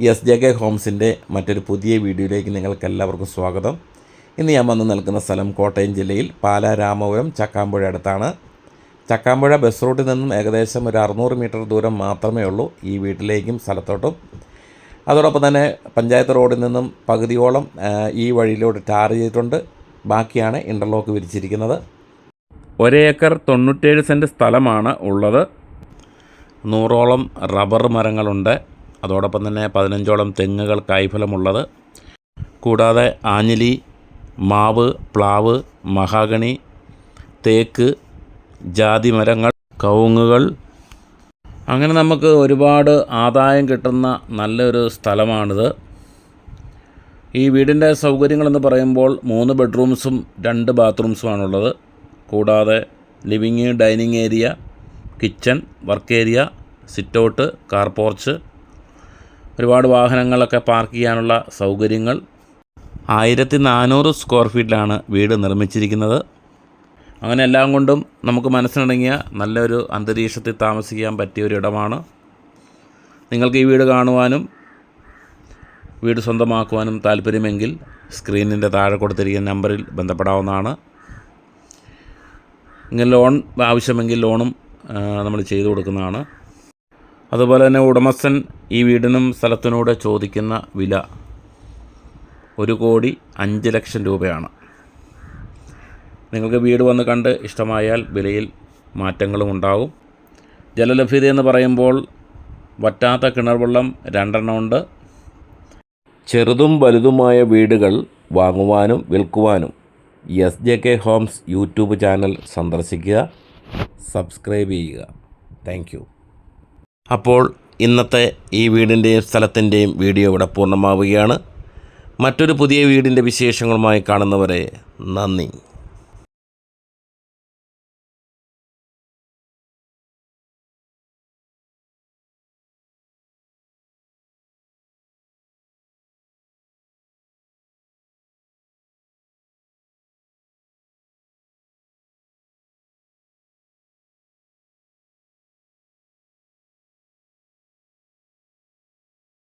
S J K ഹോംസിന്റെ മറ്റൊരു പുതിയ വീഡിയോയിലേക്ക് നിങ്ങൾക്ക് എല്ലാവർക്കും സ്വാഗതം. ഇന്ന് ഞാൻ വന്ന് നിൽക്കുന്ന സ്ഥലം കോട്ടയം ജില്ലയിൽ പാലാ രാമപുരം ചക്കാമ്പുഴ അടുത്താണ്. ചക്കാമ്പുഴ ബസ് റൂട്ടിൽ നിന്നും ഏകദേശം ഒരു അറുന്നൂറ് മീറ്റർ ദൂരം മാത്രമേ ഉള്ളൂ ഈ വീട്ടിലേക്കും സ്ഥലത്തോട്ടും. അതോടൊപ്പം തന്നെ പഞ്ചായത്ത് റോഡിൽ നിന്നും പകുതിയോളം ഈ വഴിയിലോട്ട് ടാർ ചെയ്തിട്ടുണ്ട്. ബാക്കിയാണ് ഇന്റർലോക്ക് വിരിച്ചിരിക്കുന്നത്. ഒരേക്കർ തൊണ്ണൂറ്റേഴ് സെന്റ് സ്ഥലമാണ് ഉള്ളത്. നൂറോളം റബ്ബർ മരങ്ങളുണ്ട്. അതോടൊപ്പം തന്നെ പതിനഞ്ചോളം തെങ്ങുകൾ കായ്ഫലമുള്ളത് കൂടാതെ ആഞ്ഞിലി മാവ് പ്ലാവ് മഹാഗണി തേക്ക് ജാതി മരങ്ങൾ കവുങ്ങുകൾ. അങ്ങനെ നമുക്ക് ഒരുപാട് ആദായം കിട്ടുന്ന നല്ലൊരു സ്ഥലമാണിത്. ഈ വീടിന്റെ സൗകര്യങ്ങളെന്ന് പറയുമ്പോൾ മൂന്ന് ബെഡ്റൂംസും രണ്ട് ബാത്റൂംസുമാണുള്ളത്. കൂടാതെ living dining area kitchen work area sitout car porch ഒരുപാട് വാഹനങ്ങളൊക്കെ പാർക്ക് ചെയ്യാനുള്ള സൗകര്യങ്ങൾ. ആയിരത്തി നാനൂറ് സ്ക്വയർ ഫീറ്റിലാണ് വീട് നിർമ്മിച്ചിരിക്കുന്നത്. അങ്ങനെ എല്ലാം കൊണ്ടും നമുക്ക് മനസ്സിനിണങ്ങിയ നല്ലൊരു അന്തരീക്ഷത്തിൽ താമസിക്കാൻ പറ്റിയ ഒരു ഇടമാണ്. നിങ്ങൾക്ക് ഈ വീട് കാണുവാനും വീട് സ്വന്തമാക്കുവാനും താല്പര്യമെങ്കിൽ സ്ക്രീനിന്റെ താഴെ കൊടുത്തിരിക്കുന്ന നമ്പറിൽ ബന്ധപ്പെടാവുന്നതാണ്. ഇങ്ങനെ ലോൺ ആവശ്യമെങ്കിൽ ലോണും നമ്മൾ ചെയ്തു കൊടുക്കുന്നതാണ്. അതുപോലെ തന്നെ ഉടമസ്ഥൻ ഈ വീടിനും സ്ഥലത്തിനൂടെ ചോദിക്കുന്ന വില ഒരു കോടി അഞ്ച് ലക്ഷം രൂപയാണ്. നിങ്ങൾക്ക് വീട് വന്ന് കണ്ട് ഇഷ്ടമായാൽ വിലയിൽ മാറ്റങ്ങളും ഉണ്ടാകും ജലലഭ്യത എന്ന് പറയുമ്പോൾ വറ്റാത്ത കിണർ വെള്ളം രണ്ടെണ്ണമുണ്ട് ചെറുതും വലുതുമായ വീടുകൾ വാങ്ങുവാനും വിൽക്കുവാനും S J K homes YouTube channel സന്ദർശിക്കുക. സബ്സ്ക്രൈബ് ചെയ്യുക. താങ്ക് അപ്പോൾ ഇന്നത്തെ ഈ വീടിന്റെയും സ്ഥലത്തിന്റെയും വീഡിയോ ഇവിടെ പൂർണമാവുകയാണ്. മറ്റൊരു പുതിയ വീടിന്റെ വിശേഷങ്ങളുമായി കാണുന്നവരെ നന്ദി.